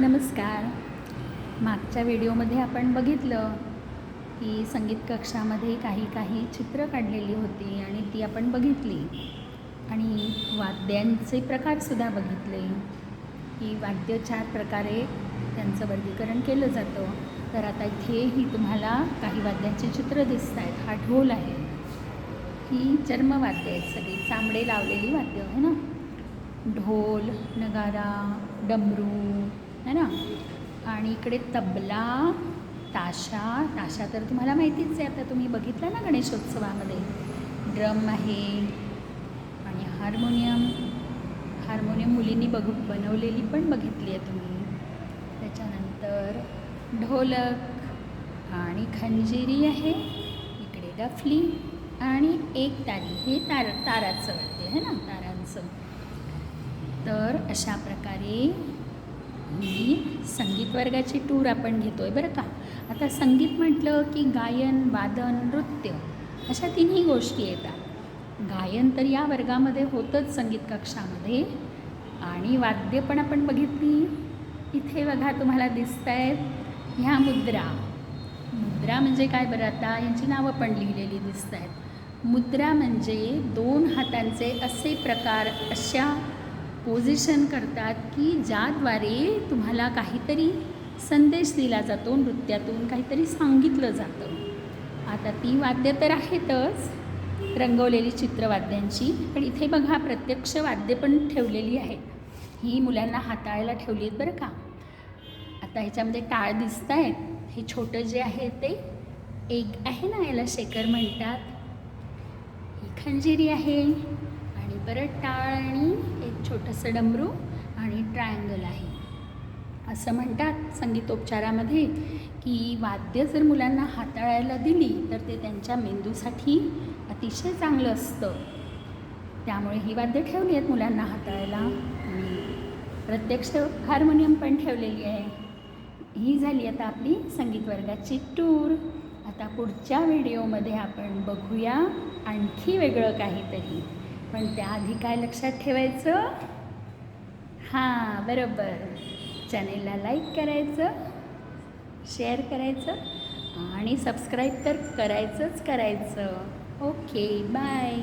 नमस्कार. मागच्या व्हिडिओमध्ये आपण बघितलं की संगीत कक्षामध्ये काही काही चित्र काढलेली होती आणि ती आपण बघितली. आणि वाद्यांचे प्रकारसुद्धा बघितले. की वाद्य चार प्रकारे त्यांचं वर्गीकरण केलं जातं. तर आता इथेही तुम्हाला काही वाद्यांची चित्र दिसत आहेत. हा ढोल आहे. ही चर्मवाद्य आहेत सगळी. चांबडे लावलेली वाद्य आहे ना? ढोल नगारा डमरू है ना? आणि इकडे तबला ताशा ताशा तर तुम्हाला माहितीच आहे आता तुम्ही बघितलं ना गणेशोत्सवामध्ये? ड्रम आहे आणि हार्मोनियम हार्मोनियम मुलींनी बघू बनवलेली पण बघितली आहे तुम्ही. त्याच्यानंतर ढोलक आणि खंजिरी आहे इकडे डफली आणि एक तारी हे तार ताराचं वाटते आहे ना तारांचं. तर अशा प्रकारे ही संगीत वर्गाची टूर आपण घेतो आहे बरं का. आता संगीत म्हटलं की गायन वादन नृत्य अशा तिन्ही गोष्टी येतात. गायन तर या वर्गामध्ये होतंच संगीत कक्षामध्ये आणि वाद्य पण आपण बघितली. इथे बघा तुम्हाला दिसत आहेत ह्या मुद्रा. मुद्रा म्हणजे काय बरं आता? यांची नावं पण लिहिलेली दिसत आहेत मुद्रा म्हणजे दोन हातांचे असे प्रकार अशा पोझिशन करतात की ज्याद्वारे तुम्हाला काहीतरी संदेश दिला जातो नृत्यातून काहीतरी सांगितलं जातं. आता ती वाद्य तर आहेतच रंगवलेली चित्रवाद्यांची पण इथे बघा प्रत्यक्ष वाद्य पण ठेवलेली आहेत. ही मुलांना हाताळायला ठेवली आहेत बरं का? आता ह्याच्यामध्ये टाळ दिसत आहेत हे छोटं जे आहे ते एक आहे ना याला शेकर म्हणतात. ही खंजिरी आहे आणि परत टाळ आणि छोटंसं डमरू आणि ट्रायंगल आहे. असं म्हणतात संगीतोपचारामध्ये की वाद्य जर मुलांना हाताळायला दिली तर ते त्यांच्या मेंदूसाठी अतिशय चांगलं असतं. त्यामुळे ही वाद्य ठेवली आहेत मुलांना हाताळायला आणि प्रत्यक्ष हार्मोनियम पण ठेवलेली आहे. ही झाली आता आपली संगीत वर्गाची टूर आता पुढच्या व्हिडिओमध्ये आपण बघूया आणखी वेगळं काहीतरी. पण त्याआधी काय लक्षात ठेवायचं? हां बरोबर. चॅनेलला लाईक करायचं शेअर करायचं आणि सबस्क्राईब तर करायचंच करायचं. Okay bye.